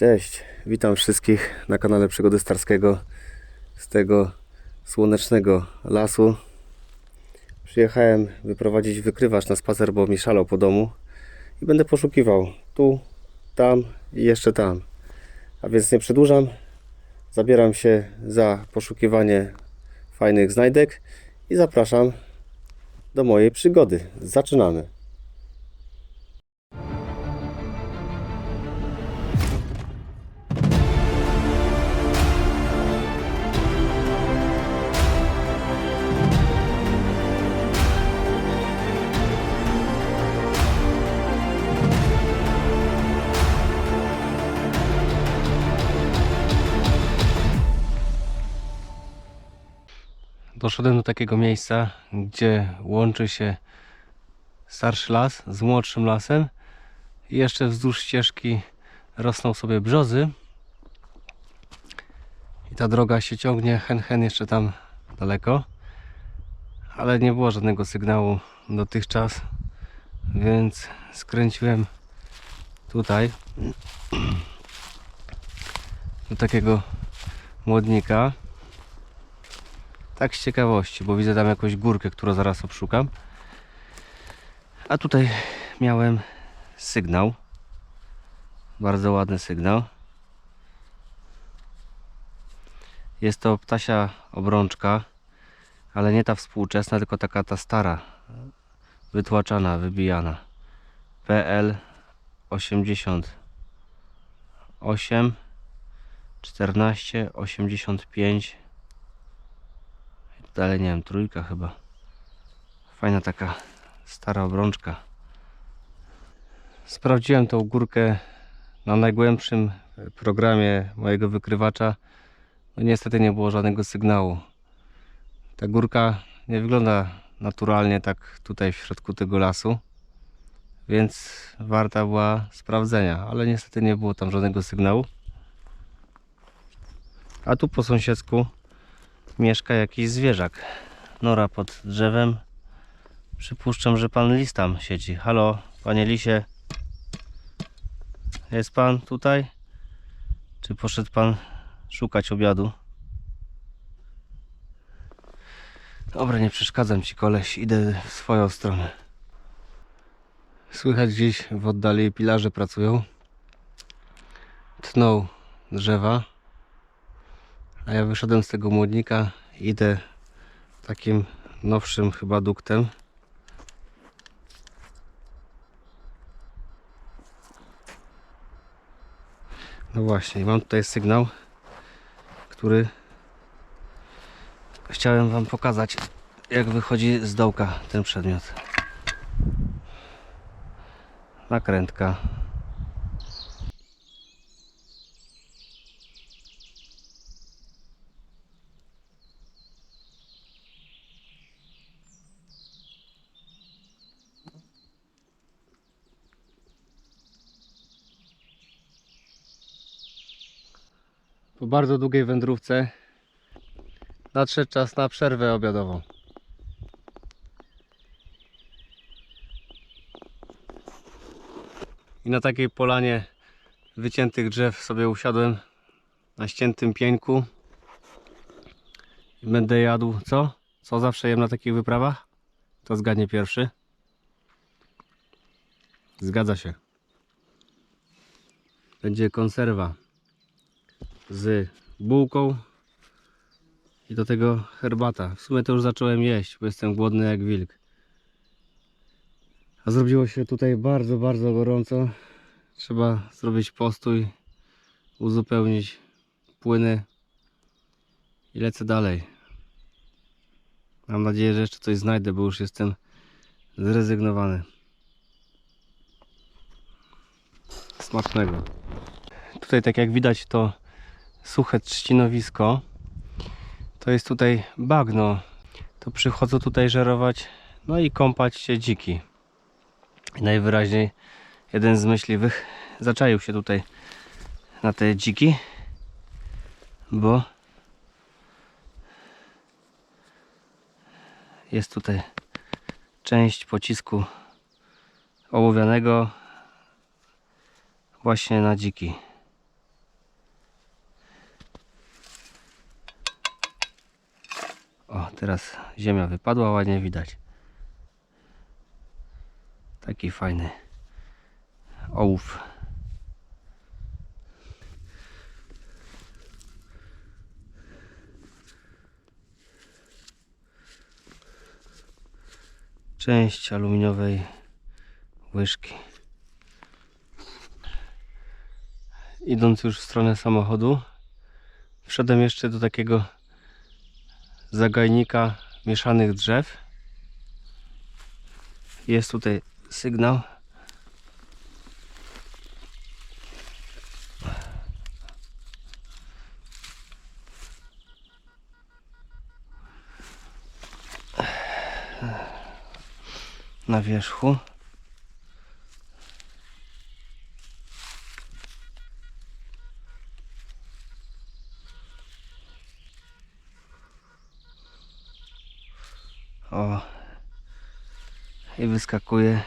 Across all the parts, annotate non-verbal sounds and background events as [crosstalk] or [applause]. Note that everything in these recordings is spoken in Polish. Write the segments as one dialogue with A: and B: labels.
A: Cześć, witam wszystkich na kanale Przygody Starskiego z tego słonecznego lasu. Przyjechałem wyprowadzić wykrywacz na spacer, bo mi szalał po domu i będę poszukiwał tu, tam i jeszcze tam. A więc nie przedłużam, zabieram się za poszukiwanie fajnych znajdek i zapraszam do mojej przygody. Zaczynamy.
B: Doszedłem do takiego miejsca, gdzie łączy się starszy las z młodszym lasem i jeszcze wzdłuż ścieżki rosną sobie brzozy. I ta droga się ciągnie hen hen jeszcze tam daleko. Ale nie było żadnego sygnału dotychczas więc skręciłem tutaj do takiego młodnika tak z ciekawości, bo widzę tam jakąś górkę, którą zaraz obszukam. A tutaj miałem sygnał. Bardzo ładny sygnał. Jest to ptasia obrączka, ale nie ta współczesna, tylko taka ta stara, wytłaczana, wybijana. PL 88 14 85 dalej nie wiem, trójka chyba. Fajna taka stara obrączka. Sprawdziłem tą górkę na najgłębszym programie mojego wykrywacza. No niestety nie było żadnego sygnału. Ta górka nie wygląda naturalnie tak tutaj w środku tego lasu. Więc warta była sprawdzenia, ale niestety nie było tam żadnego sygnału. A tu po sąsiedzku mieszka jakiś zwierzak. Nora pod drzewem. Przypuszczam, że pan lis tam siedzi. Halo, panie lisie. Jest pan tutaj? Czy poszedł pan szukać obiadu? Dobra, nie przeszkadzam ci koleś. Idę w swoją stronę. Słychać gdzieś w oddali pilarze pracują. Tną drzewa. A ja wyszedłem z tego młodnika, idę takim nowszym chyba duktem. No właśnie, mam tutaj sygnał, który chciałem Wam pokazać, jak wychodzi z dołka ten przedmiot. Nakrętka. Po bardzo długiej wędrówce nadszedł czas na przerwę obiadową. I na takiej polanie wyciętych drzew sobie usiadłem na ściętym pieńku. I będę jadł co? Co zawsze jem na takich wyprawach? To zgadnie pierwszy. Zgadza się. Będzie konserwa z bułką i do tego herbata. W sumie to już zacząłem jeść, bo jestem głodny jak wilk. A zrobiło się tutaj bardzo, bardzo gorąco. Trzeba zrobić postój, uzupełnić płyny i lecę dalej. Mam nadzieję, że jeszcze coś znajdę, bo już jestem zrezygnowany. Smacznego. Tutaj tak jak widać to suche trzcinowisko. To jest tutaj bagno. To przychodzą tutaj żerować, no i kąpać się dziki. Najwyraźniej jeden z myśliwych zaczaił się tutaj na te dziki, bo jest tutaj część pocisku ołowianego właśnie na dziki. O, teraz ziemia wypadła, ładnie widać. Taki fajny ołów. Część aluminiowej łyżki. Idąc już w stronę samochodu, wszedłem jeszcze do takiego zagajnika mieszanych drzew. Jest tutaj sygnał. Na wierzchu. O. I wyskakuje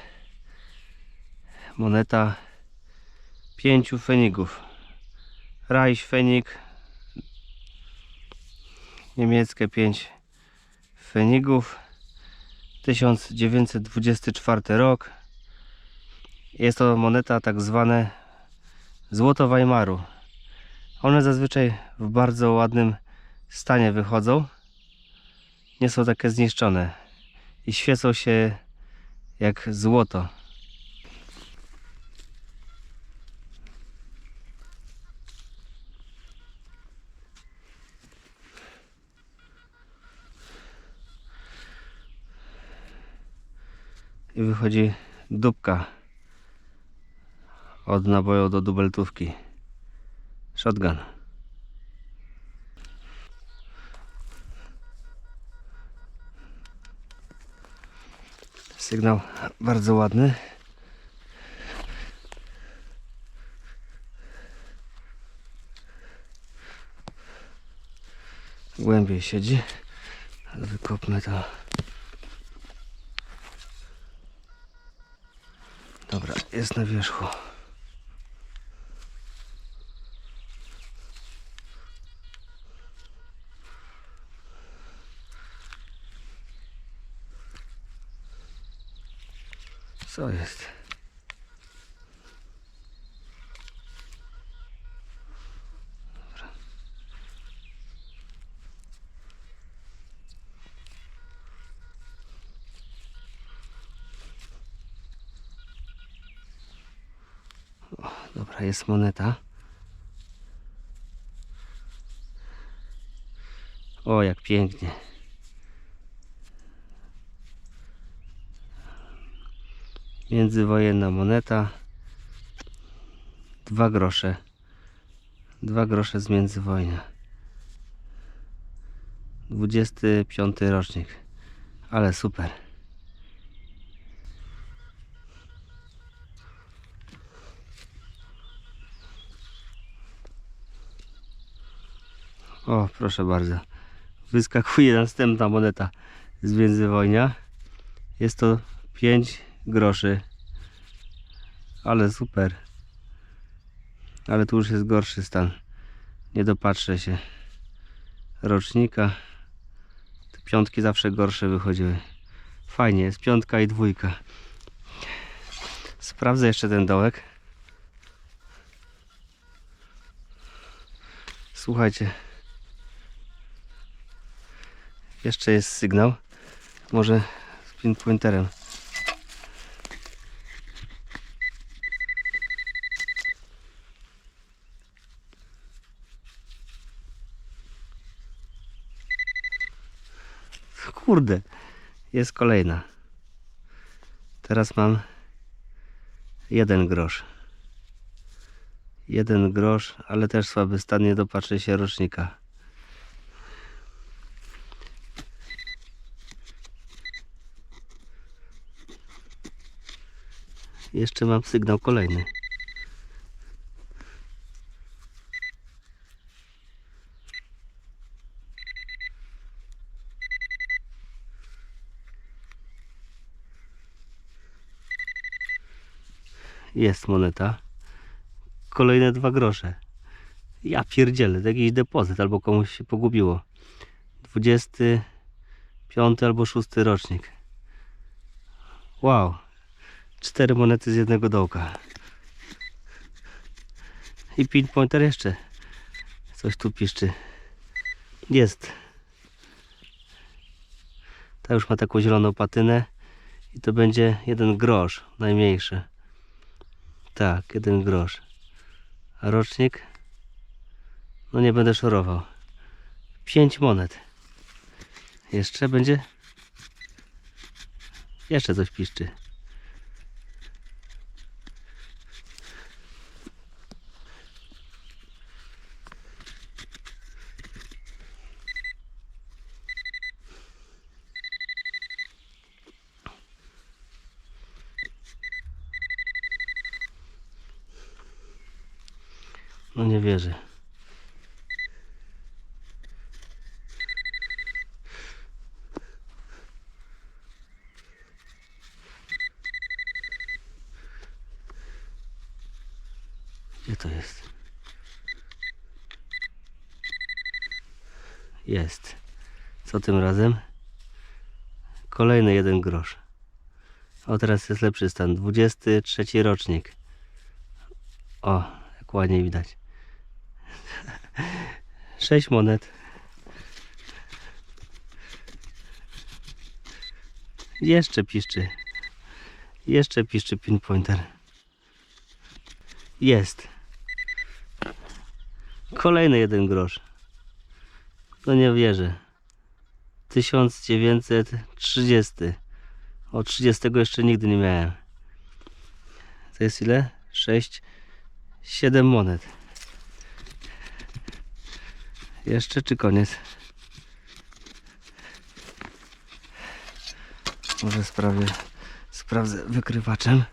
B: moneta pięciu fenigów. Reich fenig. Niemieckie pięć fenigów. 1924 rok. Jest to moneta tak zwane złoto Weimaru. One zazwyczaj w bardzo ładnym stanie wychodzą nie są takie zniszczone i świecą się jak złoto. I wychodzi dupka od naboju do dubeltówki. Shotgun. Sygnał bardzo ładny. Głębiej siedzi. Wykopmy to. Dobra, jest na wierzchu. Co jest? Dobra. O, jest moneta. O, jak pięknie. Międzywojenna moneta. Dwa grosze. Dwa grosze z międzywojnia. 25 rocznik. Ale super. O, proszę bardzo. Wyskakuje następna moneta z międzywojnia. Jest to 5 groszy. Ale super. Ale tu już jest gorszy stan. Nie dopatrzę się rocznika. Te piątki zawsze gorsze wychodziły. Fajnie, jest piątka i dwójka. Sprawdzę jeszcze ten dołek. Słuchajcie. Jeszcze jest sygnał. Może z pinpointerem. Kurde, jest kolejna. Teraz mam jeden grosz. Jeden grosz, ale też słaby stan, nie dopatrzy się rocznika. Jeszcze mam sygnał kolejny. Jest moneta. Kolejne dwa grosze. Ja pierdzielę, to jakiś depozyt albo komuś się pogubiło. 20 Piąty albo szósty rocznik. Wow. Cztery monety z jednego dołka. I pinpointer jeszcze. Coś tu piszczy. Jest. Ta już ma taką zieloną patynę. I to będzie jeden grosz, najmniejszy. Tak, jeden grosz. A rocznik? No nie będę szorował. Pięć monet. Jeszcze będzie? Jeszcze coś piszczy. No nie wierzę. Gdzie to jest? Jest. Co tym razem? Kolejny jeden grosz. O, teraz jest lepszy stan. 23 rocznik. O, jak ładnie widać. 6 monet. Jeszcze piszczy. Jeszcze piszczy pinpointer. Jest. Kolejny jeden grosz. No nie wierzę. 1930. O 30 jeszcze nigdy nie miałem. To jest ile? 6, 7 monet. Jeszcze czy koniec? Może sprawię, sprawdzę wykrywaczem.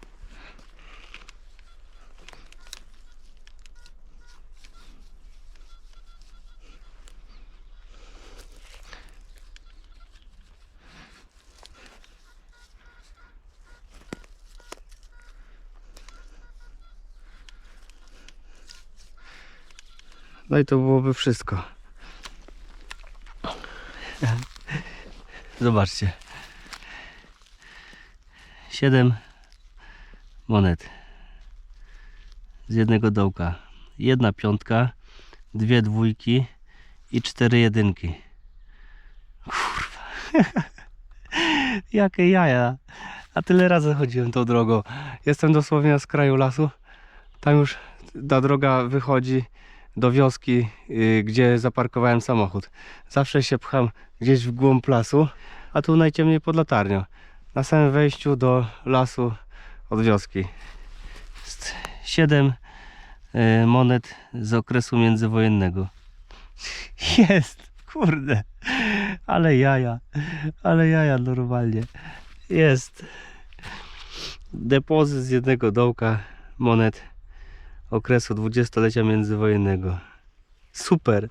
B: No i to byłoby wszystko. Zobaczcie. Siedem monet z jednego dołka. Jedna piątka, dwie dwójki i cztery jedynki. Kurwa. [laughs] Jakie jaja. A tyle razy chodziłem tą drogą. Jestem dosłownie na skraju lasu. Tam już ta droga wychodzi do wioski, y, gdzie zaparkowałem samochód. Zawsze się pcham gdzieś w głąb lasu, a tu najciemniej pod latarnią. Na samym wejściu do lasu od wioski. Jest 7 monet z okresu międzywojennego. [laughs] Jest, kurde. Ale jaja, ale jaja normalnie. Jest. Depozyt z jednego dołka monet okresu dwudziestolecia międzywojennego. Super.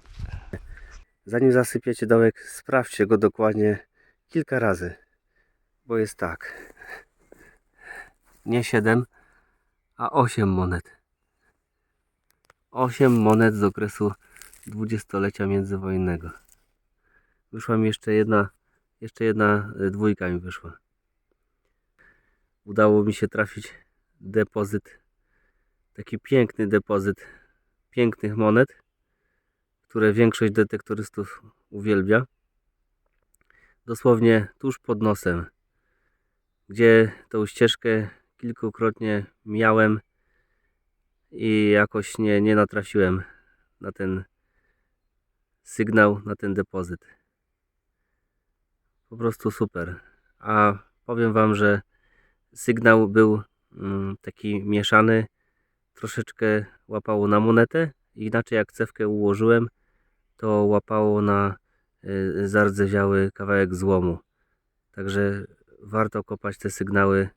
A: Zanim zasypiecie dołek, sprawdźcie go dokładnie kilka razy. Bo jest tak. Nie 7, a 8 monet. 8 monet z okresu dwudziestolecia międzywojennego. Wyszła mi jeszcze jedna, jeszcze jedna y, dwójka mi wyszła. Udało mi się trafić depozyt, taki piękny depozyt pięknych monet, które większość detektorystów uwielbia. Dosłownie tuż pod nosem, gdzie tą ścieżkę kilkukrotnie miałem i jakoś nie, nie natrafiłem na ten sygnał, na ten depozyt. Po prostu super. A powiem Wam, że sygnał był mm, taki mieszany, troszeczkę łapało na monetę, inaczej jak cewkę ułożyłem, to łapało na y, zardzewiały kawałek złomu. Także warto kopać te sygnały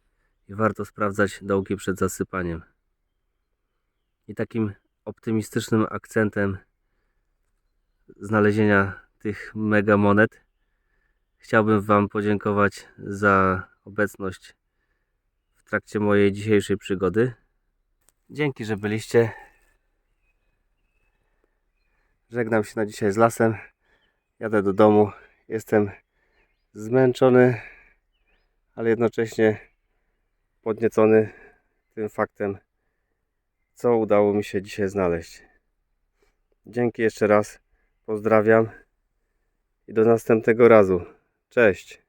A: i warto sprawdzać dołki przed zasypaniem. I takim optymistycznym akcentem znalezienia tych mega monet chciałbym Wam podziękować za obecność w trakcie mojej dzisiejszej przygody. Dzięki, że byliście. Żegnam się na dzisiaj z lasem. Jadę do domu. Jestem zmęczony, ale jednocześnie podniecony tym faktem, co udało mi się dzisiaj znaleźć. Dzięki jeszcze raz, pozdrawiam i do następnego razu. Cześć.